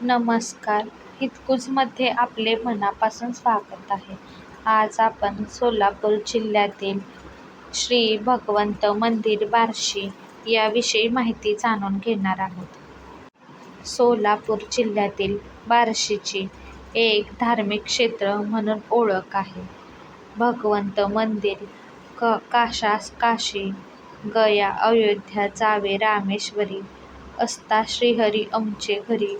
नमस्कार. हितकुजमध्ये आपले मनापासून स्वागत आहे. आज आपण सोलापूर जिल्ह्यातील श्री भगवंत मंदिर बार्शी याविषयी माहिती जाणून घेणार आहोत. सोलापूर जिल्ह्यातील बार्शीची एक धार्मिक क्षेत्र म्हणून ओळख आहे. भगवंत मंदिर क काशास काशी गया अयोध्या जावे रामेश्वरी असता श्रीहरी आमचे घरी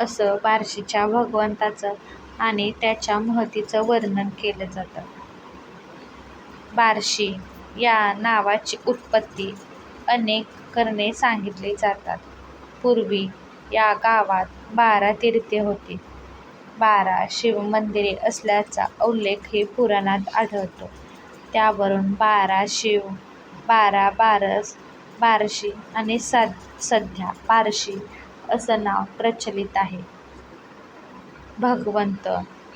असं बार्शीच्या भगवंताचं आणि त्याच्या महतीचं वर्णन केलं जातं. बार्शी या नावाची उत्पत्ती अनेक करणे सांगितली जातात. पूर्वी या गावात बारा तीर्थे होती. बारा शिवमंदिरे असल्याचा उल्लेखही पुराणात आढळतो. त्यावरून बारा शिव बारा बारस बार्शी आणि सद सध्या बार्शी असं नाव प्रचलित आहे. भगवंत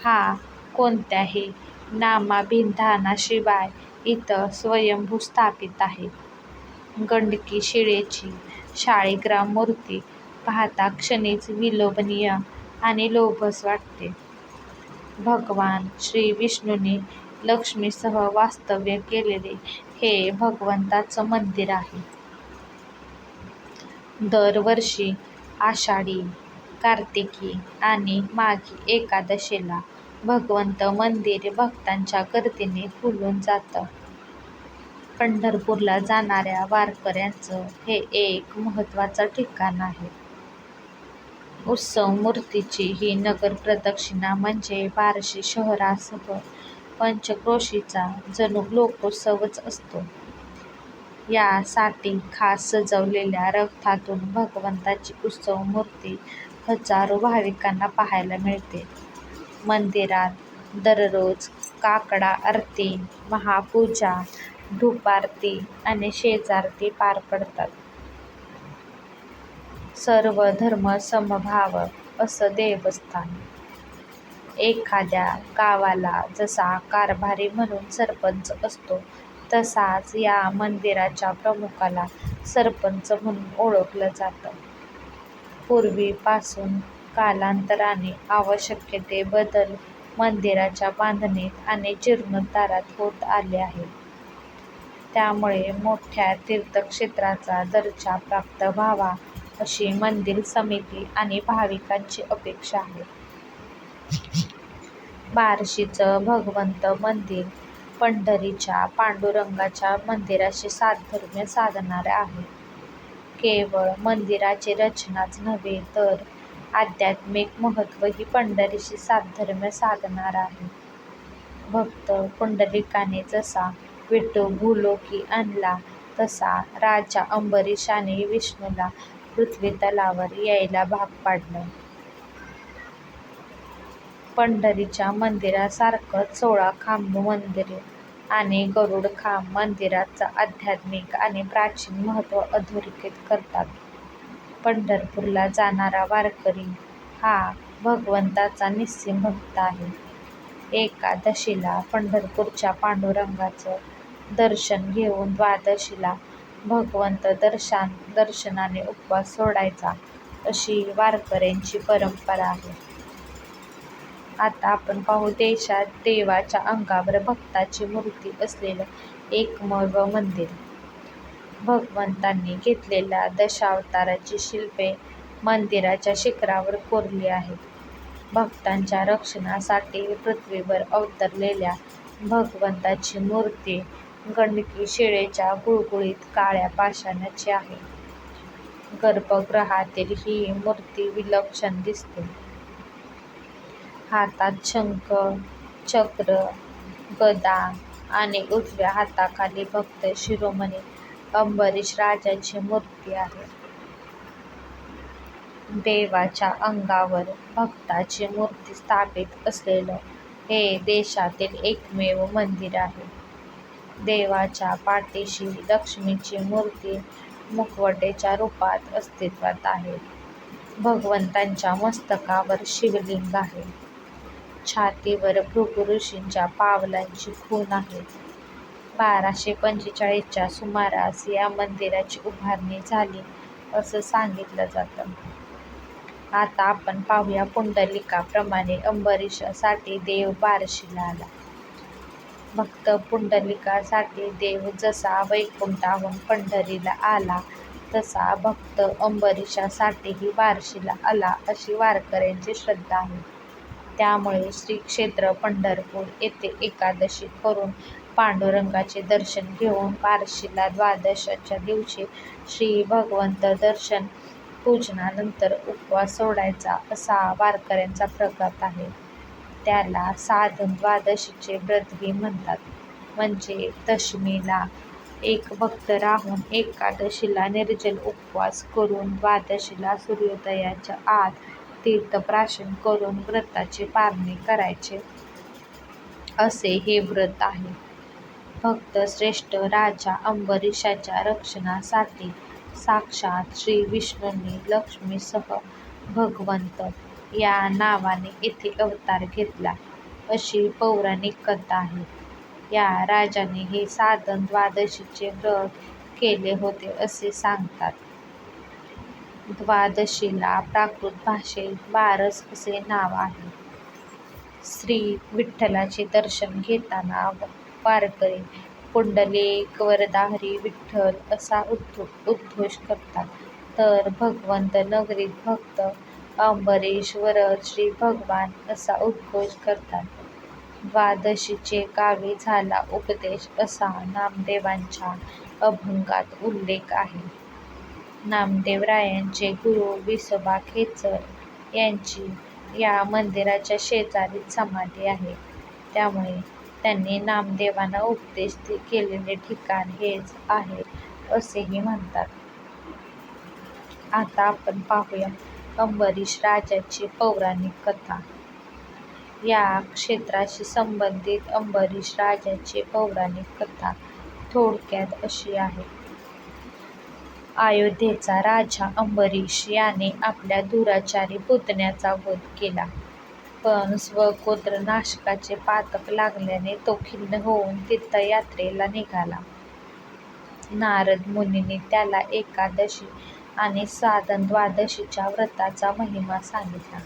हा कोणत्याही नामाभिधानाशिवाय इथं स्वयंभू स्थापित आहे. गंडकी शिळेची शाळीग्राम मूर्ती पाहता क्षणीच विलोभनीय आणि लोभस वाटते. भगवान श्री विष्णूने लक्ष्मीसह वास्तव्य केलेले हे भगवंताचं मंदिर आहे. दरवर्षी आषाढी कार्तिकी आणि माघी एकादशीला भगवंत मंदिर भक्तांच्या गर्दीने फुलून जातं. पंढरपूरला जाणाऱ्या वारकऱ्यांचं हे एक महत्त्वाचं ठिकाण आहे. उत्सव मूर्तीची ही नगर प्रदक्षिणा म्हणजे बार्शी शहरासह पंचक्रोशीचा जणू लोकोत्सवच असतो. यासाठी खास सजवलेल्या रथातून भगवंताची उत्सव मूर्ती हजारो भाविकांना पाहायला मिळते. मंदिरात दररोज काकडा आरती महापूजा धूपारती आणि शेजारती पार पडतात. सर्व धर्म समभाव असं देवस्थान. एखाद्या गावाला जसा कारभारी म्हणून सरपंच असतो तसाच या मंदिराच्या प्रमुखाला सरपंच म्हणून ओळखलं जातं. पूर्वीपासून कालांतराने आवश्यकते बदल मंदिराच्या बांधणीत आणि जीर्णोद्धारात होत आले आहेत त्यामुळे मोठ्या तीर्थक्षेत्राचा दर्जा प्राप्त व्हावा अशी मंदिर समिती आणि भाविकांची अपेक्षा आहे. बार्शीचं भगवंत मंदिर पंढरीच्या पांडुरंगाच्या मंदिराशी साधर्म्य साधणारे आहे. केवळ मंदिराची रचनाच नव्हे तर आध्यात्मिक महत्त्वही पंढरीशी साधर्म्य साधणार आहे. भक्त पुंडलिकाने जसा विठू भूलोकी आणला तसा राजा अंबरीशाने विष्णूला पृथ्वीतलावर यायला भाग पाडलं. पंढरीच्या मंदिरासारखंच सोळाखांब मंदिर आणि गरुडखांब मंदिराचं आध्यात्मिक आणि प्राचीन महत्त्व अधोरेखित करतात. पंढरपूरला जाणारा वारकरी हा भगवंताचा निस्सीम भक्त आहे. एकादशीला पंढरपूरच्या पांडुरंगाचं दर्शन घेऊन द्वादशीला भगवंत दर्शन दर्शनाने उपवास सोडायचा अशी वारकऱ्यांची परंपरा आहे. आता आपण पाहू देशात देवाच्या अंगावर भक्ताची मूर्ती असलेलं एकमेव मंदिर. भगवंतांनी घेतलेल्या दशावताराची शिल्पे मंदिराच्या शिखरावर कोरली आहेत. भक्तांच्या रक्षणासाठी पृथ्वीवर अवतरलेल्या भगवंताची मूर्ती गंडकी शिळेच्या गुळगुळीत काळ्या पाषाणाची आहे. गर्भगृहातील ही मूर्ती विलक्षण दिसते. हातात शंख चक्र गदा आणि उजव्या हाताखाली भक्त शिरोमणी अंबरीश राजाची मूर्ती आहे. देवाच्या अंगावर भक्ताची मूर्ती स्थापित असलेलं हे देशातील एकमेव मंदिर आहे. देवाच्या पाठीशी लक्ष्मीची मूर्ती मुखवटेच्या रूपात अस्तित्वात आहे. भगवंतांच्या मस्तकावर शिवलिंग आहे. छातीवर भृगु ऋषींच्या पावलांची खूण आहे बाराशे पंचेचाळीसच्या सुमारास या मंदिराची उभारणी झाली असं सांगितलं जातं आता आपण पाहूया पुंडलिकाप्रमाणे अंबरीशासाठी देव बार्शीला आला. भक्त पुंडलिकासाठी देव जसा वैकुंठाहून पंढरीला आला तसा भक्त अंबरीशासाठीही बारशीला आला अशी वारकऱ्यांची श्रद्धा आहे. त्यामुळे श्री क्षेत्र पंढरपूर येथे एकादशी करून पांडुरंगाचे दर्शन घेऊन बार्शीला द्वादशीच्या दिवशी श्री भगवंत दर्शन पूजनानंतर उपवास सोडायचा असा वारकऱ्यांचा प्रघात आहे. त्याला साधन द्वादशीचे व्रतही म्हणतात. म्हणजे दशमीला एक भक्त राहून एकादशीला निर्जल उपवास करून द्वादशीला सूर्योदयाच्या आत तीर्थप्राशन करून व्रताचे पारणे करायचे असे हे व्रत आहे. भक्त श्रेष्ठ राजा अंबरीषाच्या रक्षणासाठी साक्षात श्री विष्णूंनी लक्ष्मीसह भगवंत या नावाने येथे अवतार घेतला अशी पौराणिक कथा आहे. या राजाने हे साधन द्वादशीचे व्रत केले होते असे सांगतात. द्वादशीला प्राकृत भाषेत बारस असे नाव आहे. श्री विठ्ठलाचे दर्शन घेताना वारकरी पुंडलिक वरदाहरी विठ्ठल असा उद्घोष करतात तर भगवंत नगरीत भक्त अंबरीश वरद श्री भगवान असा उद्घोष करतात. द्वादशीचे गावी झाला उपदेश असा नामदेवांच्या अभंगात उल्लेख आहे. नामदेवरायांचे गुरु विसोबा खेचर यांची या मंदिराच्या शेजारीच समाधी आहे. त्यामुळे त्यांनी नामदेवांना उपदेश केलेले ठिकाण हेच आहे असेही म्हणतात. आता आपण पाहूया अंबरीश राजाची पौराणिक कथा. या क्षेत्राशी संबंधित अंबरीश राजाची पौराणिक कथा थोडक्यात अशी आहे. अयोध्येचा राजा अंबरीश याने आपल्या दुराचारी पुतण्याचा वध केला. पण स्वगोत्र नाशकाचे पातक लागल्याने तो खिन्न होऊन तीर्थयात्रेला निघाला. नारद मुनींनी त्याला एकादशी आणि साधन द्वादशीच्या व्रताचा महिमा सांगितला.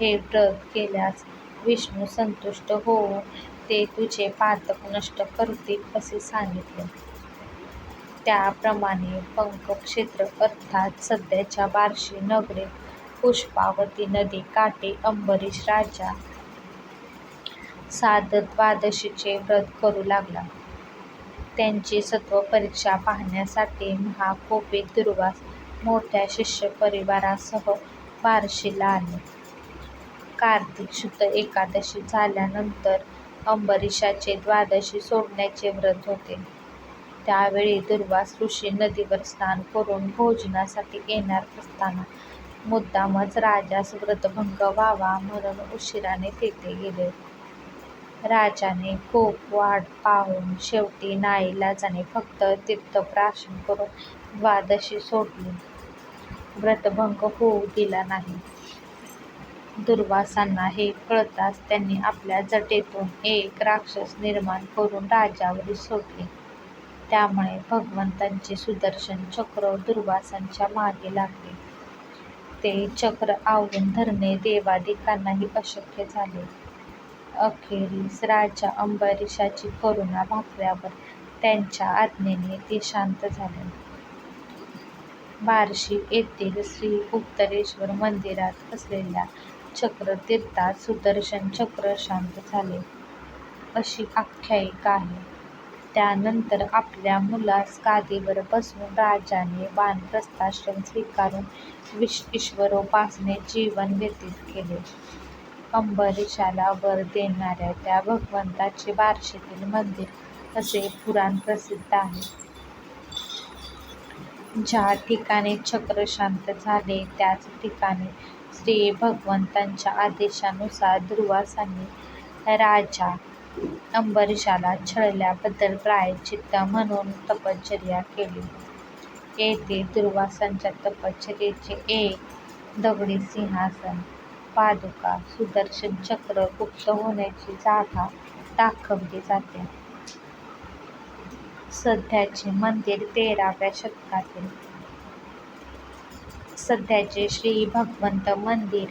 हे व्रत केल्यास विष्णू संतुष्ट होऊन ते तुझे पातक नष्ट करतील असे सांगितले. त्याप्रमाणे पंकक्षेत्र अर्थात सध्याच्या बार्शी नगरे पुष्पावती नदी काठी अंबरीश राजा साधन द्वादशीचे व्रत करू लागला. त्यांची सत्वपरीक्षा पाहण्यासाठी महाकोपी दुर्वास मोठ्या शिष्यपरिवारासह बार्शीला आले. कार्तिक शुद्ध एकादशी झाल्यानंतर अंबरीशाचे द्वादशी सोडण्याचे व्रत होते. त्यावेळी दुर्वास ऋषी नदीवर स्नान करून भोजनासाठी येणार असताना मुद्दामच राजास व्रतभंग व्हावा म्हणून उशिराने तेथे गेले. राजाने खूप वाट पाहून शेवटी नाईलाजाने फक्त तीर्थप्राशन करून द्वादशी सोडली. व्रतभंग होऊ दिला नाही. दुर्वासांना हे कळताच त्यांनी आपल्या जटेतून एक राक्षस निर्माण करून राजावर सोडले. त्यामुळे भगवंतांचे सुदर्शन चक्र दुर्वासांच्या मागे लागले. ते चक्र आवळून धरणे देवाधिकांनाही अशक्य झाले. अखेरीस राजा अंबरीषाची करुणा भागल्यावर त्यांच्या आज्ञेने ते शांत झाले. बार्शी येथील श्री उत्तरेश्वर मंदिरात असलेल्या चक्रतीर्थात सुदर्शन चक्र शांत झाले अशी आख्यायिका आहे. त्यानंतर आपल्या मुलास गादीवर बसवून राजाने वानप्रस्थाश्रम स्वीकारून ईश्वरोपासनेत जीवन व्यतीत केले. अंबरीषाला वर देणाऱ्या त्या भगवंताचे बार्शीतील मंदिर असे पुराण प्रसिद्ध आहे. ज्या ठिकाणी चक्र शांत झाले त्याच ठिकाणी श्री भगवंतांच्या आदेशानुसार दुर्वासांनी राजा अंबरीषाला छळल्याबद्दल प्रायश्चित्त म्हणून तपश्चर्या केली. येथे दुर्वासांच्या तपश्चर्येचे एक दगडी सिंहासन, पादुका, सुदर्शन चक्र गुप्त होण्याची जागा दाखवली जाते. सध्याचे मंदिर तेराव्या शतकातील सध्याचे श्री भगवंत मंदिर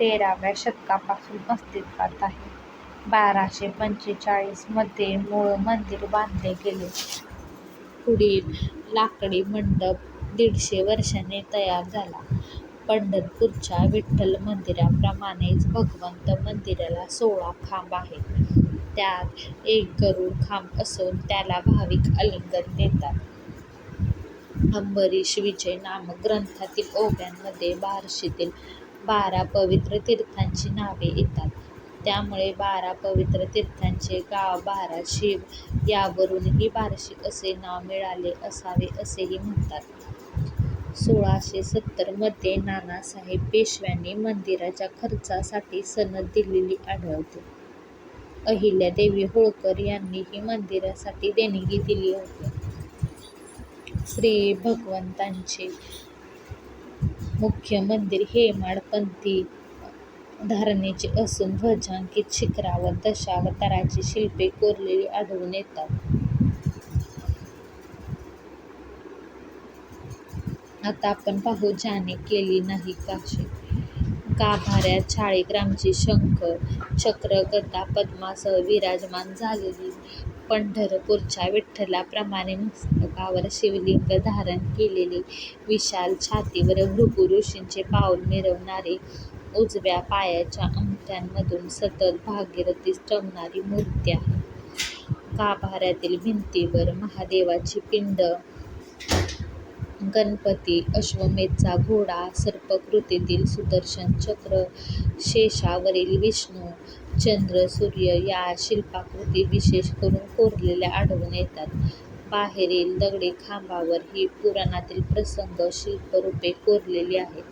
तेराव्या शतकापासून अस्तित्वात आहे. बाराशे पंचेचाळीसमध्ये मूळ मंदिर बांधले गेले. पुढील लाकडी मंडप दीडशे वर्षांनी तयार झाला. पंढरपूरच्या विठ्ठल मंदिराप्रमाणेच भगवंत मंदिराला सोळा खांब आहेत. त्यात एक गरुड खांब असून त्याला भाविक आलिंगन देतात. अंबरीश विजय नामक ग्रंथातील ओव्यांमध्ये बारशीतील बारा पवित्र तीर्थांची नावे येतात. त्यामुळे बारा पवित्र तीर्थांचे गाव बारा शिव यावरूनही बार्शी असे नाव मिळाले असावे असेही म्हणतात. सोळाशे सत्तरमध्ये नानासाहेब पेशव्यांनी मंदिराच्या खर्चासाठी सनद दिलेली आढळते. अहिल्यादेवी होळकर यांनीही मंदिरासाठी देणगी दिली होती. श्री भगवंतांचे मुख्य मंदिर हेमाडपंथी धारणेची असून ध्वजांकित शिखरावर दशावताराची शिल्पे कोरलेली आढळून येतात. आता आपण पाहू ज्याने केली नाही काशी. गाभाऱ्यात शाळीग्रामची शंख, चक्र, गदा, पद्मासह विराजमान झालेली पंढरपूरच्या विठ्ठलाप्रमाणे मस्तकावर शिवलिंग धारण केलेली, विशाल छातीवर भृगु ऋषींचे पाऊल मिरवणारे उजव्या पायाच्या अंगठ्यांमधून सतत भागीरथी चमणारी मूर्ती आहे. गाभाऱ्यातील भिंतीवर महादेवाची पिंड, गणपती, अश्वमेधचा घोडा, सर्पकृतीतील सुदर्शन चक्र, शेषावरील विष्णू, चंद्र, सूर्य या शिल्पाकृती विशेष करून कोरलेल्या आढळून येतात. बाहेरील दगडी खांबावर ही पुराणातील प्रसंग शिल्परूपे कोरलेली आहेत.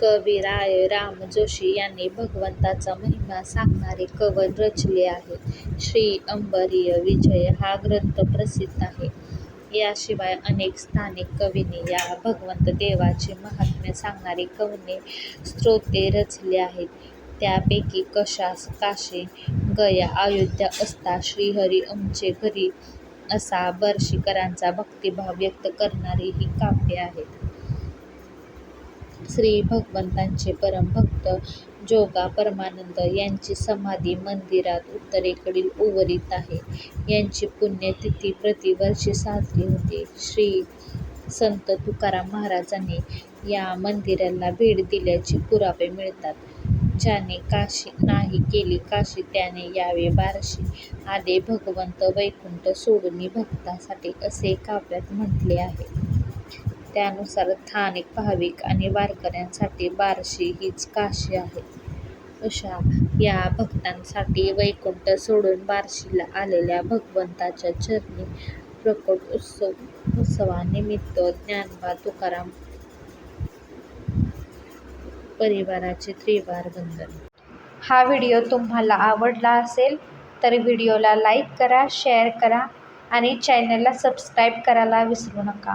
कवी राय राम जोशी यांनी भगवंताचा महिमा सांगणारे कवन रचले आहे. श्री अंबरीय विजय हा ग्रंथ प्रसिद्ध आहे. याशिवाय अनेक स्थानिक कवींनी या भगवंत देवाचे महात्म्य सांगणारी कवने, स्तोत्रे रचले आहेत. त्यापैकी कशास काशी, गया, अयोध्या असता श्रीहरी आमचे घरी असा बर्शीकरांचा भक्तिभाव व्यक्त करणारी ही काव्य आहेत. श्री भगवंतांचे परमभक्त जोगा परमानंद यांची समाधी मंदिरात उत्तरेकडील उवरीत आहे. यांची पुण्यतिथी प्रतिवर्षी साजरी होते. श्री संत तुकाराम महाराजांनी या मंदिराला भेट दिल्याचे पुरावे मिळतात. ज्याने काशी नाही केली काशी त्याने यावे बारशी आले भगवंत वैकुंठ सोडूनी भक्तासाठी असे काव्यात म्हटले आहे. त्यानुसार स्थानिक भाविक आणि वारकऱ्यांसाठी बार्शी हीच काशी आहे. अशा या भक्तांसाठी वैकुंठ सोडून बार्शीला आलेल्या भगवंताच्या चरणी प्रकट उत्सव उत्सवानिमित्त ज्ञानबा तुकाराम परिवाराचे त्रिवार बंधन हा व्हिडिओ तुम्हाला आवडला असेल तर व्हिडिओला लाईक करा, शेअर करा आणि चॅनलला सबस्क्राईब करायला विसरू नका.